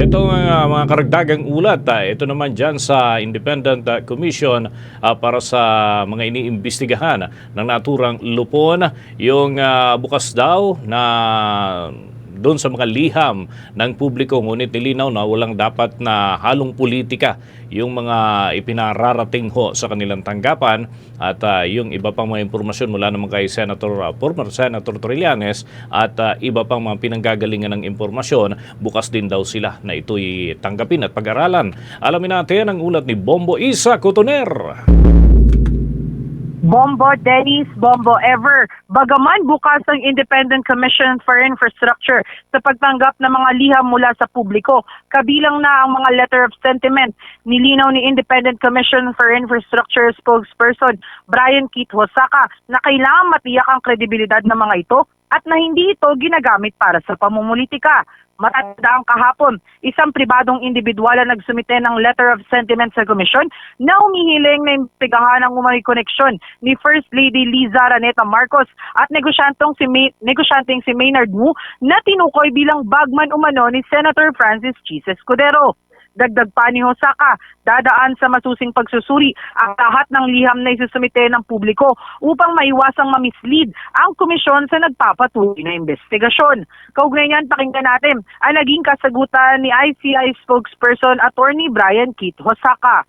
Ito mga, mga karagdagang ulat, ah, ito naman dyan sa Independent ah, Commission ah, para sa mga iniimbestigahan ng naturang lupon, yung ah, bukas daw na doon sa mga liham ng publiko ngunit nilinaw na walang dapat na halong politika yung mga ipinararating ho sa kanilang tanggapan at ah, yung iba pang mga impormasyon mula naman kay Senator ah, former Senator Trillanes at ah, iba pang mga pinanggagalingan ng impormasyon bukas din daw sila na ito'y tanggapin at pag-aralan. Alamin natin ang ulat ni Bombo Isa Cotoner. Bombo Dennis, Bombo Ever. Bagaman bukas ang Independent Commission for Infrastructure sa pagtanggap ng mga liham mula sa publiko, kabilang na ang mga letter of sentiment nilinaw ni Independent Commission for Infrastructure spokesperson Brian Keith Hosaka na kailangan matiyak ang kredibilidad ng mga ito at na hindi ito ginagamit para sa pamumulitika. Matatandaan kahapon, isang pribadong individual ang nagsumite ng letter of sentiment sa komisyon na umihiling na imbestigahan ang umano'y koneksyon ni First Lady Liza Raneta Marcos at negosyantong si May, negosyanteng si Maynard Wu na tinukoy bilang bagman umano ni Senator Francis Chis Escudero. Dagdag pa ni Hosaka, dadaan sa masusing pagsusuri ang lahat ng liham na isusumite ng publiko upang maiwasang mamislead ang komisyon sa nagpapatuloy na investigasyon. Kaugnay niyan, pakinggan natin ang naging kasagutan ni ICI spokesperson Attorney Brian Keith Hosaka.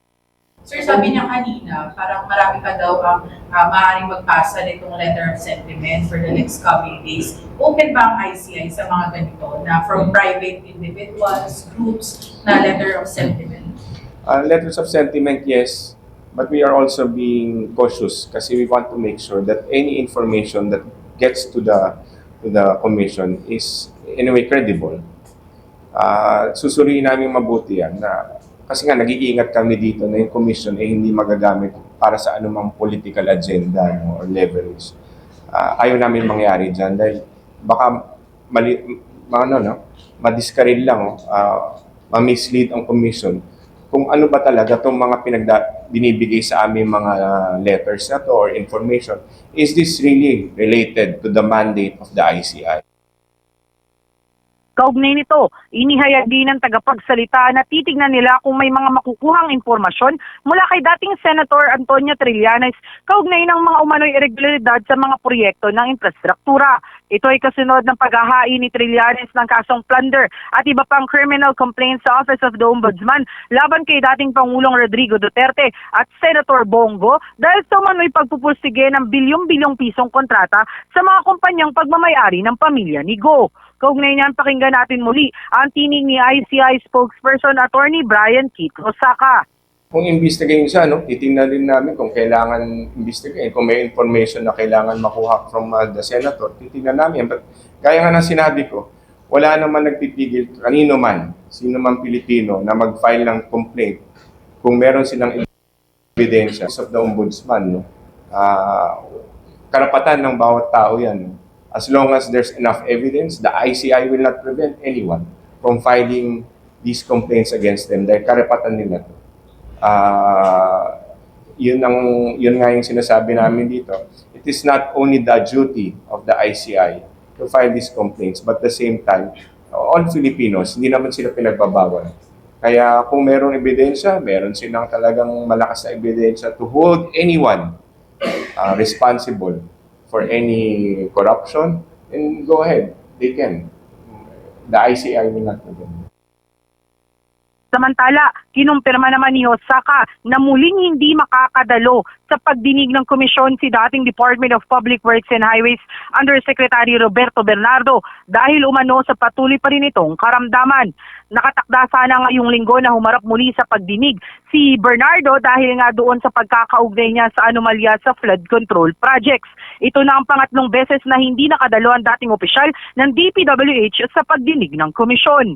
Sir, sabi niya kanina, parang marami pa daw ang uh, maaaring magpasa nitong letter of sentiment for the next coming days. Open ba ang ICI sa mga ganito na from private individuals, groups, na letter of sentiment? Uh, letters of sentiment, yes, but we are also being cautious kasi we want to make sure that any information that gets to the to the commission is in a way credible. Uh, susuriin namin mabuti yan na kasi nga nag-iingat kami dito na yung commission ay hindi magagamit para sa anumang political agenda no, or leverage. Uh, ayaw namin mangyari dyan dahil baka mali, ma- ano, no, madiskaril lang, uh, ma-mislead ang commission kung ano ba talaga itong mga pinagda binibigay sa aming mga letters na to or information. Is this really related to the mandate of the ICI? Kaugnay nito, inihayag din ng tagapagsalita na titignan nila kung may mga makukuhang impormasyon mula kay dating Senator Antonio Trillanes kaugnay ng mga umano'y irregularidad sa mga proyekto ng infrastruktura. Ito ay kasunod ng paghahain ni Trillanes ng kasong plunder at iba pang criminal complaints sa Office of the Ombudsman laban kay dating Pangulong Rodrigo Duterte at Senator Bongo dahil sa umano'y pagpupusige ng bilyong-bilyong pisong kontrata sa mga kumpanyang pagmamayari ng pamilya ni Go. Kaugnay niyan, pakinggan natin muli ang tinig ni ICI spokesperson Attorney Brian Keith Osaka. Kung imbestigahin siya, no, titingnan din namin kung kailangan imbestigahin. Kung may information na kailangan makuha from uh, the senator, titingnan namin. But gaya nga ng sinabi ko, wala naman nagpipigil kanino man, sino man Pilipino na mag-file ng complaint kung meron silang ebidensya of the ombudsman. No? Ah, karapatan ng bawat tao yan. No? As long as there's enough evidence, the ICI will not prevent anyone from filing these complaints against them dahil karapatan nila to. Ah, yun ang yun nga yung sinasabi namin dito. It is not only the duty of the ICI to file these complaints, but at the same time, all Filipinos, hindi naman sila pinagbabawal. Kaya kung merong ebidensya, meron silang talagang malakas na ebidensya to hold anyone uh, responsible for any corruption, then go ahead. They can. The ICI will not prevent. Samantala, kinumpirma naman ni Osaka na muling hindi makakadalo sa pagdinig ng komisyon si dating Department of Public Works and Highways Undersecretary Roberto Bernardo dahil umano sa patuloy pa rin itong karamdaman. Nakatakda sana ngayong linggo na humarap muli sa pagdinig si Bernardo dahil nga doon sa pagkakaugnay niya sa anomalya sa flood control projects. Ito na ang pangatlong beses na hindi nakadalo ang dating opisyal ng DPWH sa pagdinig ng komisyon